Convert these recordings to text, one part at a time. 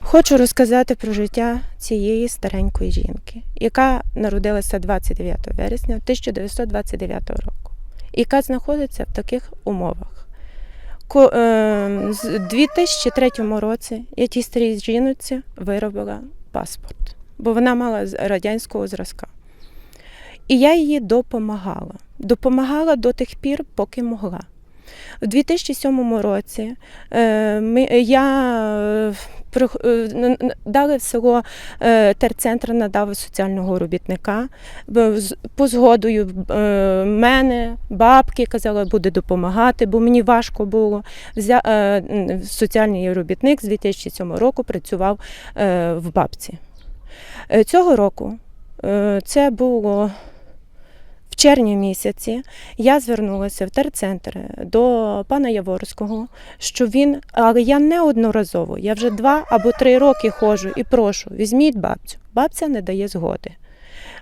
Хочу розказати про життя цієї старенької жінки, яка народилася 29 вересня 1929 року, яка знаходиться в таких умовах. Е, з 2003 році я тій старій жінці виробила паспорт, бо вона мала радянського зразка. І я їй допомагала. Допомагала до тих пір, поки могла. У 2007 році е, я е, е, дали в село терцентр надав соціального робітника. По згодою мене, бабки казала, буде допомагати, бо мені важко було. Соціальний робітник з 2007 року працював в бабці. Цього року це було червні місяці. Я звернулася в терцентр до пана Яворського, що він, але я неодноразово, я вже два або три роки ходжу і прошу, візьміть бабцю. Бабця не дає згоди.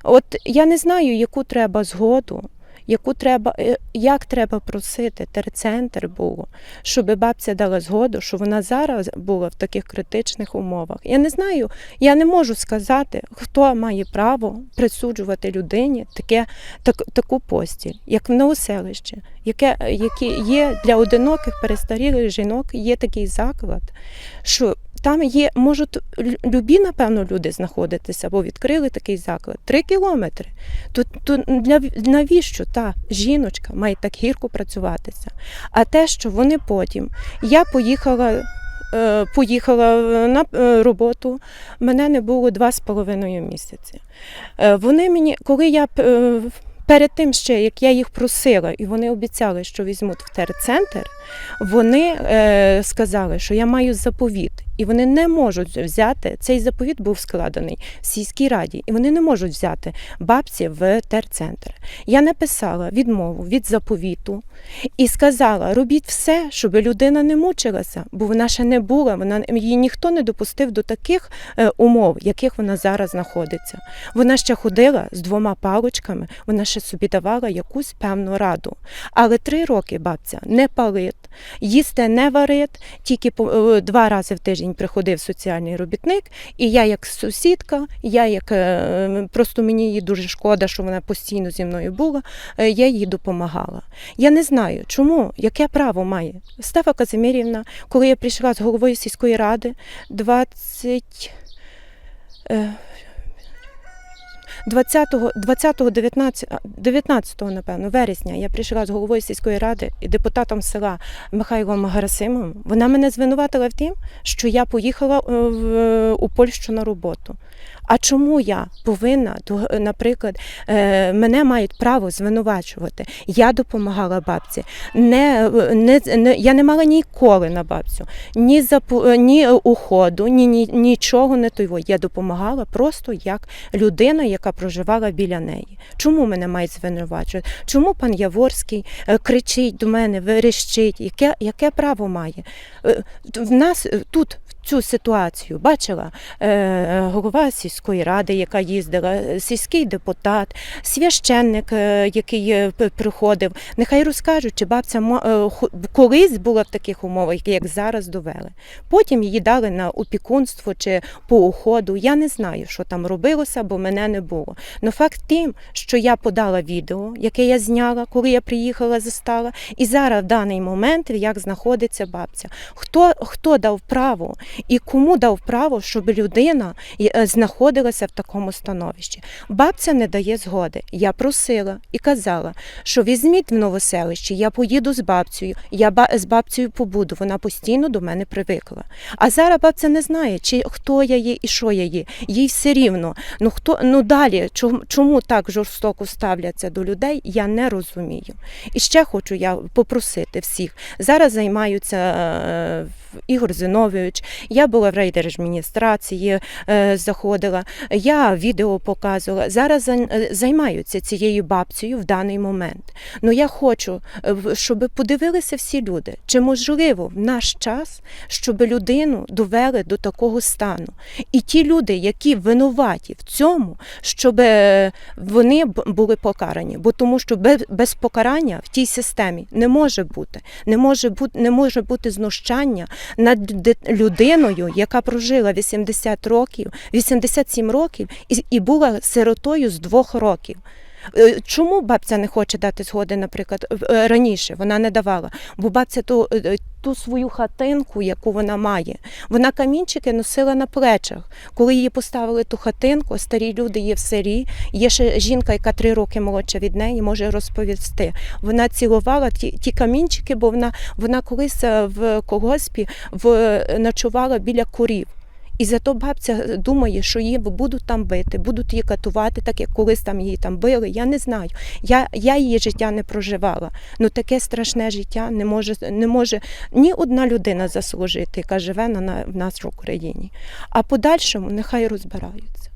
От я не знаю, яку треба згоду, яку треба, е, як треба просити терцентр було, щоб бабця дала згоду, що вона зараз була в таких критичних умовах. Я не знаю, я не можу сказати, хто має право присуджувати людині таке, так, таку постіль, як в новоселищі, яке, яке є для одиноких перестарілих жінок, є такий заклад, що там є, можуть любі, напевно, люди знаходитися, бо відкрили такий заклад. Три кілометри. То, то для, навіщо та жіночка має так гірко працюватися? А те, що вони потім. Я поїхала. е, Поїхала на е, роботу, мене не було два з половиною місяці. Е, Вони мені, коли я перед тим ще, як я їх просила, і вони обіцяли, що візьмуть в терцентр, вони сказали, що я маю заповіт, і вони не можуть взяти. Цей заповіт був складений в сільській раді, і вони не можуть взяти бабці в терцентр. Я написала відмову від заповіту і сказала: робіть все, щоб людина не мучилася, бо вона ще не була. Вона її ніхто не допустив до таких е, умов, яких вона зараз знаходиться. Вона ще ходила з двома паличками, вона ще собі давала якусь певну раду. Але три роки бабця не палить, їсти не варить, тільки е, два рази в тиждень приходив соціальний робітник, і я як сусідка, я як е, просто мені її дуже шкода, що вона постійно зі мною була, е, я їй допомагала. Я не знаю, чому, яке право має. Стефа Казимирівна, коли я прийшла з головою сільської ради 20. Е, 20, 20 19, 19 напевно, вересня я прийшла з головою сільської ради і депутатом села Михайлом Гарасимовим. Вона мене звинуватила в тім, що я поїхала е, в, у Польщу на роботу. А чому я повинна, наприклад, е, мене мають право звинувачувати? Я допомагала бабці. Не, не, не, я не мала ніколи на бабцю, ні, запо, ні уходу, ні, ні, нічого не того. Я допомагала просто як людина, яка проживала біля неї. Чому мене мають звинувачувати? Чому пан Яворський е, кричить до мене, верещить? Яке, яке право має? Е, В нас е, тут. Цю ситуацію бачила е, голова сільської ради, яка їздила, сільський депутат, священник, який приходив. Нехай розкажуть, чи бабця колись була в таких умовах, як зараз довели. Потім її дали на опікунство чи по уходу. Я не знаю, що там робилося, бо мене не було. Но факт тим, що я подала відео, яке я зняла, коли я приїхала, застала, і зараз в даний момент як знаходиться бабця. Хто, хто дав право і кому дав право, щоб людина е, знаходилася в такому становищі? Бабця не дає згоди. Я просила і казала, що візьміть в новоселище, я поїду з бабцею, я з бабцею побуду. Вона постійно до мене привикла. А зараз бабця не знає, чи хто я є і що я є. Їй все рівно. Ну хто ну далі, чому, чому так жорстоко ставляться до людей, я не розумію. І ще хочу я попросити всіх. Зараз займаються of Ігор Зиновійович, я була в райдержадміністрації, е, заходила, я відео показувала. Зараз е, займаються цією бабцею в даний момент. Ну я хочу, е, щоб подивилися всі люди, чи можливо в наш час, щоб людину довели до такого стану. І ті люди, які винуваті в цьому, щоб вони були покарані. Бо тому, що без покарання в тій системі не може бути. Не може бути, не може бути знущання над людиною, яка прожила 80 років, 87 років і, була сиротою з двох років. Е, Чому бабця не хоче дати згоди, наприклад, е, раніше вона не давала, бо бабця е, е, ту свою хатинку, яку вона має, вона камінчики носила на плечах. Коли її поставили ту хатинку, старі люди є в селі, є ще жінка, яка три роки молодша від неї, може розповісти. Вона цілувала ті, ті камінчики, бо вона, вона колись е, в колгоспі в, ночувала біля курів. І зато бабця думає, що її будуть там бити, будуть її катувати, так як колись там її там били. Я не знаю. Я, я її життя не проживала. Ну таке страшне життя не може, не може ні одна людина заслужити, яка живе на, на, в нас в Україні. А подальшому нехай розбираються.